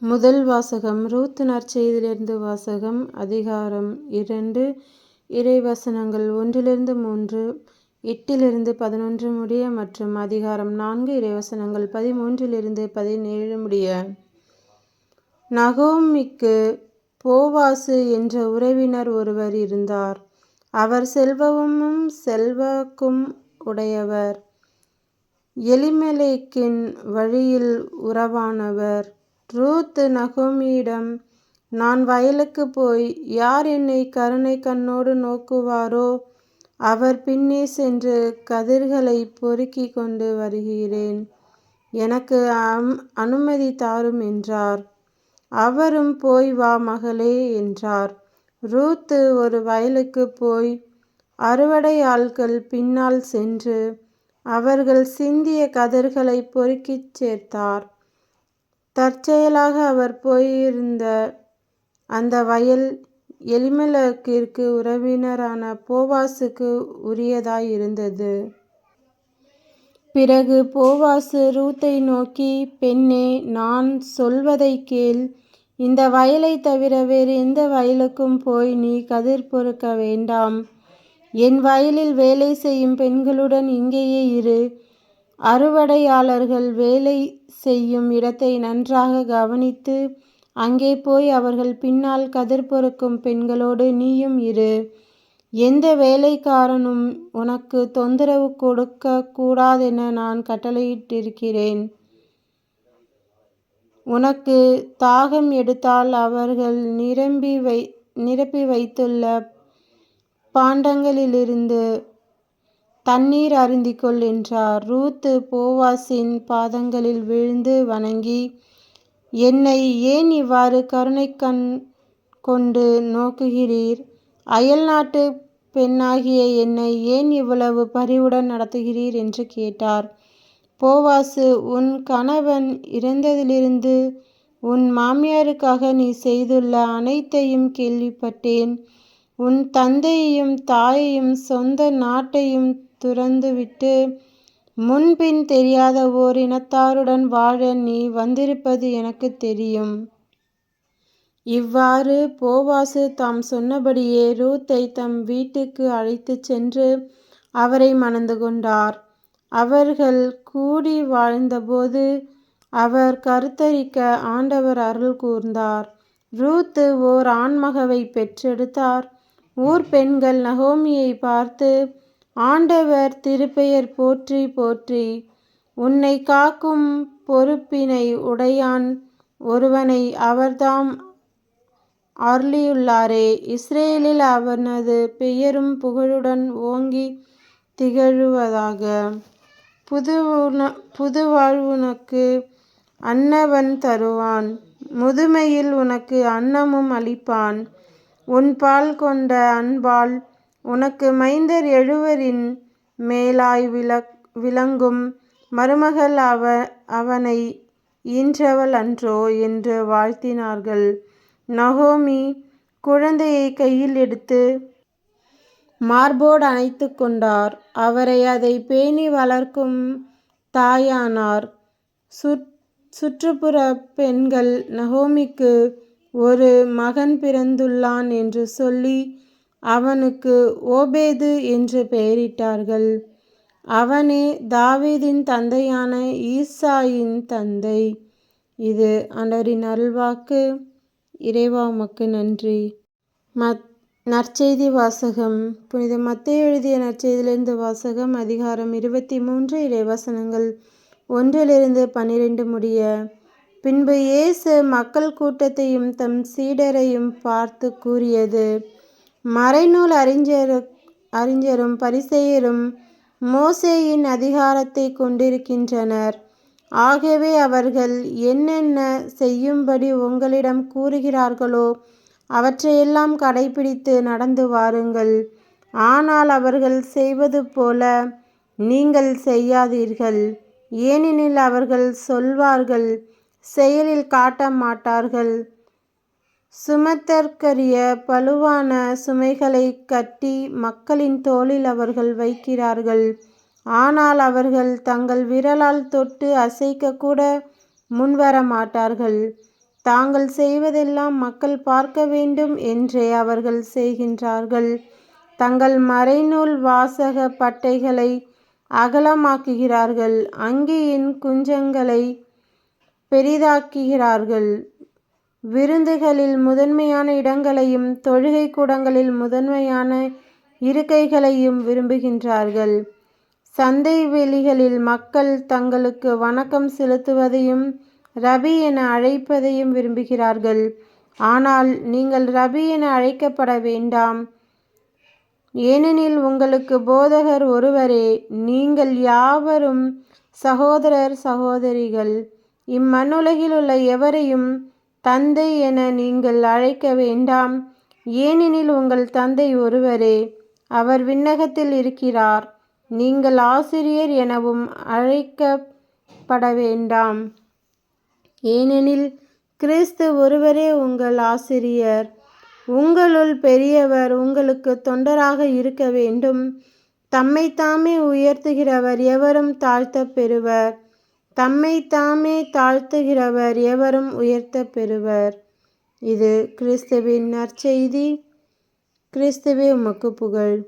முதல் வாசகம் ரூத் நற்செய்தியிலிருந்து வாசகம் அதிகாரம் இரண்டு. இறைவசனங்கள் ஒன்றிலிருந்து மூன்று எட்டிலிருந்து பதினொன்று முடிய மற்றும் அதிகாரம் நான்கு. இறைவசனங்கள் பதிமூன்றிலிருந்து பதினேழு முடிய. நகோமிக்கு போவாசு என்ற உறவினர் ஒருவர் இருந்தார். அவர் செல்வமும் செல்வாக்கும் உடையவர். எலிமலைக்கின் வழியில் உறவானவர். ரூத் நகோமியிடம் நான் வயலுக்கு போய் யார் என்னை கருணை கண்ணோடு நோக்குவாரோ அவர் பின்னே சென்று கதிர்களை பொறுக்கி கொண்டு வருகிறேன். எனக்கு அனுமதி தாரும் என்றார். அவரும் போய் வா மகளே என்றார். ரூத்து ஒரு வயலுக்கு போய் அறுவடை ஆள்கள் பின்னால் சென்று அவர்கள் சிந்திய கதிர்களை பொறுக்கிச் சேர்த்தார். தற்செயலாக அவர் போயிருந்த அந்த வயல் எலிமெலக்கிற்கு உறவினரான போவாசுக்கு உரியதாய் இருந்தது. பிறகு போவாசு ரூத்தை நோக்கி பெண்ணே நான் சொல்வதைக் கேள் இந்த வயலைத் தவிர வேறு எந்த வயலுக்கும் போய் நீ கதிர் பொறுக்க வேண்டாம். என் வயலில் வேலை செய்யும் பெண்களுடன் இங்கேயே இரு. அறுவடையாளர்கள் வேலை செய்யும் இடத்தை நன்றாக கவனித்து அங்கே போய் அவர்கள் பின்னால் கதிர் பொறுக்கும் பெண்களோடு நீயும் இரு. எந்த வேலைக்காரனும் உனக்கு தொந்தரவு கொடுக்க கூடாதென நான் கட்டளையிட்டிருக்கிறேன். உனக்கு தாகம் எடுத்தால் அவர்கள் நிரம்பி வை நிரப்பி வைத்துள்ள பாண்டங்களிலிருந்து தண்ணீர் அருந்திக்கொள் என்றார். ரூத்து போவாசின் பாதங்களில் விழுந்து வணங்கி என்னை ஏன் இவ்வாறு கருணை கண் கொண்டு நோக்குகிறீர்? அயல்நாட்டு பெண்ணாகிய என்னை ஏன் இவ்வளவு பரிவுடன் நடத்துகிறீர்? என்று கேட்டார். போவாசு உன் கணவன் இறந்ததிலிருந்து உன் மாமியாருக்காக நீ செய்துள்ள அனைத்தையும் கேள்விப்பட்டேன். உன் தந்தையையும் தாயையும் சொந்த நாட்டையும் துறந்துவிட்டு முன்பின் தெரியாத ஓர் இனத்தாருடன் வாழ நீ வந்திருப்பது எனக்கு தெரியும். இவ்வாறு போவாசு தாம் சொன்னபடியே ரூத்தை தம் வீட்டுக்கு அழைத்துச் சென்று அவரை மணந்து கொண்டார். அவர்கள் கூடி வாழ்ந்தபோது அவர் கருத்தரிக்க ஆண்டவர் அருள் கூர்ந்தார். ரூத்து ஓர் ஆண்மகவை பெற்றெடுத்தார். ஊர் பெண்கள் நகோமியை பார்த்து ஆண்டவர் திருப்பெயர் போற்றி போற்றி உன்னை காக்கும் பொறுப்பினை உடையான் ஒருவனை அவர்தாம் அருளியுள்ளாரே. இஸ்ரேலில் அவனது பெயரும் புகழுடன் ஓங்கி திகழுவதாக. புதுவாழ்வுனக்கு அன்னவன் தருவான். முதுமையில் உனக்கு அன்னமும் அளிப்பான். உன்பால் கொண்ட அன்பால் உனக்கு மைந்தர் எழுவரின் மேலாய் விளங்கும் மருமகள் அவ அவனை ஈன்றவள் அன்றோ? என்று வாழ்த்தினார்கள். நகோமி குழந்தையை கையில் எடுத்து மார்போடு அணைத்து கொண்டார். அவரை அதை பேணி வளர்க்கும் தாயானார். சுற் சுற்றுப்புற பெண்கள் நகோமிக்கு ஒரு மகன் பிறந்துள்ளான் என்று சொல்லி அவனுக்கு ஓபேது என்று பெயரிட்டார்கள். அவனே தாவீதின் தந்தையான ஈசாயின் தந்தை. இது அண்டரின் அருள்வாக்கு. இறைவா உமக்கு நன்றி. நற்செய்தி வாசகம் புனித மத்திய எழுதிய நற்செய்தியிலிருந்து வாசகம் அதிகாரம் இருபத்தி மூன்று இறைவசனங்கள் ஒன்றிலிருந்து பன்னிரெண்டு முடிய. பின்பு இயேசு மக்கள் கூட்டத்தையும் தம் சீடரையும் பார்த்து கூறியது மறைநூல் அறிஞரும் பரிசெயரும் மோசேயின் அதிகாரத்தை கொண்டிருக்கின்றனர். ஆகவே அவர்கள் என்னென்ன செய்யும்படி உங்களிடம் கூறுகிறார்களோ அவற்றையெல்லாம் கடைப்பிடித்து நடந்து வாருங்கள். ஆனால் அவர்கள் செய்வது போல நீங்கள் செய்யாதீர்கள். ஏனெனில் அவர்கள் சொல்வார்கள் செயலில் காட்ட மாட்டார்கள். சுமத்தற்கரிய பழுவான சுமைகளை கட்டி மக்களின் தோளில் அவர்கள் வைக்கிறார்கள். ஆனால் அவர்கள் தங்கள் விரலால் தொட்டு அசைக்கக்கூட முன்வர மாட்டார்கள். தாங்கள் செய்வதெல்லாம் மக்கள் பார்க்க வேண்டும் என்றே அவர்கள் செய்கின்றார்கள் தங்கள் மறைநூல் வாசக பட்டைகளை அகலமாக்குகிறார்கள் அங்கியின் குஞ்சங்களை பெரிதாக்குகிறார்கள். விருந்துகளில் முதன்மையான இடங்களையும் தொழுகை கூடங்களில் முதன்மையான இருக்கைகளையும் விரும்புகின்றார்கள். சந்தை வெளிகளில் மக்கள் தங்களுக்கு வணக்கம் செலுத்துவதையும் ரபி என அழைப்பதையும் விரும்புகிறார்கள். ஆனால் நீங்கள் ரபி என அழைக்கப்பட வேண்டாம். ஏனெனில் உங்களுக்கு போதகர் ஒருவரே நீங்கள் யாவரும் சகோதரர் சகோதரிகள். இம்மண்ணுலகில் உள்ள எவரையும் தந்தை என நீங்கள் அழைக்க வேண்டாம். ஏனெனில் உங்கள் தந்தை ஒருவரே அவர் விண்ணகத்தில் இருக்கிறார். நீங்கள் ஆசிரியர் எனவும் அழைக்கப்பட வேண்டாம். ஏனெனில் கிறிஸ்து ஒருவரே உங்கள் ஆசிரியர். உங்களுள் பெரியவர் உங்களுக்கு தொண்டராக இருக்க வேண்டும். தம்மைத்தாமே உயர்த்துகிறவர் எவரும் தாழ்த்தப் பெறுவர். தம்மை தாமே தாழ்த்துகிறவர் எவரும் உயர்த்தப் பெறுவர். இது கிறிஸ்துவின் நற்செய்தி. கிறிஸ்துவே உமக்கு புகழ்.